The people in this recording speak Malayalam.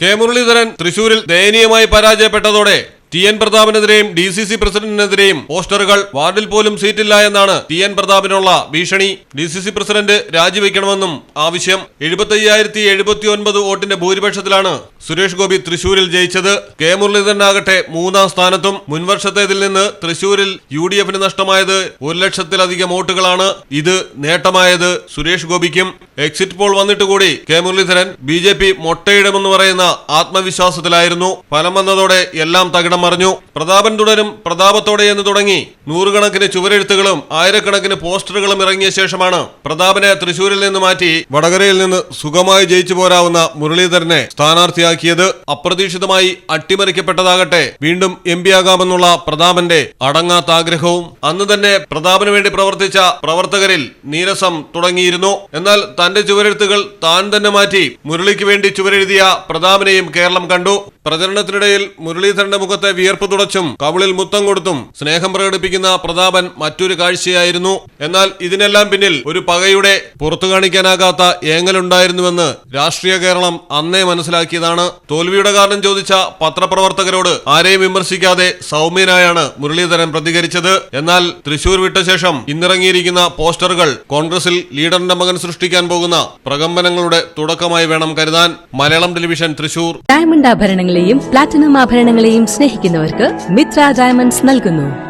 കെ മുരളീധരൻ തൃശൂരിൽ ദയനീയമായി പരാജയപ്പെട്ടതോടെ ടി എൻ പ്രതാപിനെതിരെയും ഡി സി സി പ്രസിഡന്റിനെതിരെയും പോസ്റ്ററുകൾ വാർഡിൽ പോലും സീറ്റില്ല എന്നാണ് ടി എൻ പ്രതാപിനുള്ള ഭീഷണി. ഡി സി സി പ്രസിഡന്റ് രാജിവെക്കണമെന്നും ആവശ്യം. എഴുപത്തി വോട്ടിന്റെ ഭൂരിപക്ഷത്തിലാണ് സുരേഷ് ഗോപി തൃശൂരിൽ ജയിച്ചത് കെ മുരളീധരനാകട്ടെ മൂന്നാം സ്ഥാനത്തും. മുൻവർഷത്തേതിൽ നിന്ന് തൃശൂരിൽ യു ഡി എഫിന് നഷ്ടമായത് ഒരു ലക്ഷത്തിലധികം വോട്ടുകളാണ്. ഇത് നേട്ടമായത് സുരേഷ് ഗോപിക്കും. എക്സിറ്റ് പോൾ വന്നിട്ട് കൂടി K Muraleedharan. B J P മൊട്ടയിടുമെന്ന് പറയുന്ന ആത്മവിശ്വാസത്തിലായിരുന്നു. ഫലം വന്നതോടെ എല്ലാം തകിടം മറിഞ്ഞു. പ്രതാപൻ തുടരും പ്രതാപത്തോടെ എന്ന് തുടങ്ങി. നൂറുകണക്കിന് ചുവരെഴുത്തുകളും ആയിരക്കണക്കിന് പോസ്റ്ററുകളും ഇറങ്ങിയ ശേഷമാണ് പ്രതാപനെ തൃശൂരിൽ നിന്ന് മാറ്റി വടകരയിൽ നിന്ന് സുഖമായി ജയിച്ചു പോരാവുന്ന മുരളീധരനെ സ്ഥാനാർത്ഥിയാക്കിയത് അപ്രതീക്ഷിതമായി അട്ടിമറിക്കപ്പെട്ടതാകട്ടെ. വീണ്ടും എം ആകാമെന്നുള്ള പ്രതാപന്റെ അടങ്ങാത്ത ആഗ്രഹവും അന്ന് തന്നെ പ്രതാപന് വേണ്ടി പ്രവർത്തിച്ച പ്രവർത്തകരിൽ നീരസം തുടങ്ങിയിരുന്നു. എന്നാൽ തന്റെ ചുവരെഴുത്തുകൾ താൻ തന്നെ മാറ്റി മുരളിക്ക് വേണ്ടി ചുവരെഴുതിയ പ്രതാപനെയും കേരളം കണ്ടു. പ്രചരണത്തിനിടയിൽ മുരളീധരന്റെ മുഖത്തെ വിയർപ്പ് തുടച്ചും കവിളിൽ മുത്തം കൊടുത്തും സ്നേഹം പ്രകടിപ്പിക്കുന്ന പ്രതാപൻ മറ്റൊരു കാഴ്ചയായിരുന്നു. എന്നാൽ ഇതിനെല്ലാം പിന്നിൽ ഒരു പകയുടെ പുറത്തു കാണിക്കാനാകാത്ത ഏങ്ങലുണ്ടായിരുന്നുവെന്ന് രാഷ്ട്രീയ കേരളം അന്നേ മനസ്സിലാക്കിയതാണ്. തോൽവിയുടെ കാരണം ചോദിച്ച പത്രപ്രവർത്തകരോട് ആരെയും വിമർശിക്കാതെ സൗമ്യനായാണ് മുരളീധരൻ പ്രതികരിച്ചത്. എന്നാൽ തൃശൂർ വിട്ട ശേഷം ഇന്നിറങ്ങിയിരിക്കുന്ന പോസ്റ്ററുകൾ കോൺഗ്രസിൽ ലീഡറിന്റെ മകൻ സൃഷ്ടിക്കാൻ പോകുന്ന പ്രകമ്പനങ്ങളുടെ തുടക്കമായി വേണം കരുതാൻ. മലയാളം ടെലിവിഷൻ തൃശൂർ. ഡയമണ്ട് ആഭരണങ്ങളെയും പ്ലാറ്റിനം ആഭരണങ്ങളെയും സ്നേഹിക്കുന്നവർക്ക് മിത്ര ഡയമണ്ട്സ് നൽകുന്നു.